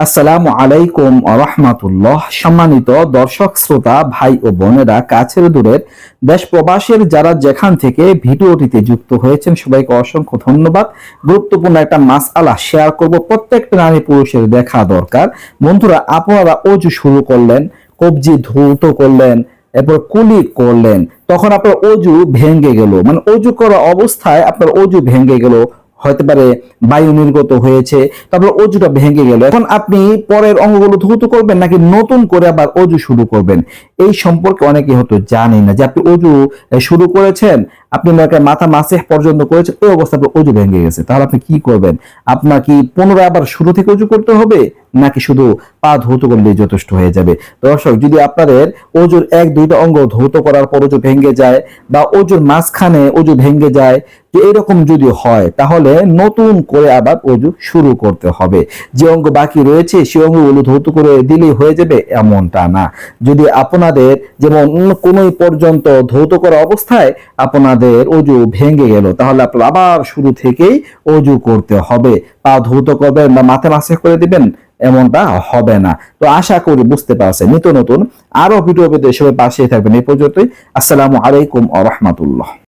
আসসালামু আলাইকুম রহমাতুল্লাহ। সম্মানিত দর্শক, শ্রোতা, ভাই ও বোনেরা, কাছের দূরের দেশ প্রবাসের যারা যেখান থেকে ভিডিওটিতে যুক্ত হয়েছেন, সবাইকে অসংখ্য ধন্যবাদ। গুরুত্বপূর্ণ একটা মাস আলা শেয়ার করব। প্রত্যেকটা নারী পুরুষের দেখা দরকার। বন্ধুরা, আপনারা অজু শুরু করলেন, কবজি ধৌত করলেন, এরপর কুলি করলেন, তখন আপনার অজু ভেঙে গেল। মানে অজু করা অবস্থায় আপনার অজু ভেঙে গেল। হতে পারে বায়ু নির্গত হয়েছে, তারপর অজুটা ভেঙে গেল। এখন আপনি পরের অঙ্গগুলো ধুত করবেন নাকি নতুন করে আবার অজু শুরু করবেন? এই সম্পর্কে অনেকে হয়তো জানেন না যে আপনি অজু শুরু করেছেন, আপনি মাথা মাসে পর্যন্ত করেছেন ওই অবস্থা অজু ভেঙে গেছে। তাহলে আপনি কি করবেন? আপনার কি পুনরায় আবার শুরু থেকে অজু করতে হবে? নাকি শুধু পা ধৌত করলেই যথেষ্ট হয়ে যাবে? দর্শক, যদি আপনাদের অজুর এক, দুইটা অঙ্গ ধৌত করার পর অজু ভেঙে যায় বা অজুর মাঝখানে অজু ভেঙে যায়, যে এরকম যদি হয়, তাহলে নতুন করে আবার অজু শুরু করতে হবে। যে অঙ্গ বাকি রয়েছে সেই অঙ্গগুলো ধৌত করে দিলেই হয়ে যাবে এমনটা না। যদি আপনাদের যেমন কোন পর্যন্ত ধৌত করা অবস্থায় আপনাদের অজু ভেঙে গেল, তাহলে আপনার আবার শুরু থেকেই অজু করতে হবে। পা ধৌত করবেন বা মাথা মাসে করে দিবেন এমনটা হবে না। তো আশা করি বুঝতে পারছে নিত্য নতুন আরও ভিডিও পেতে সবাই পাশে থাকবেন। এই পর্যন্তই। আসসালামু আলাইকুম আ রহমাতুল্লাহ।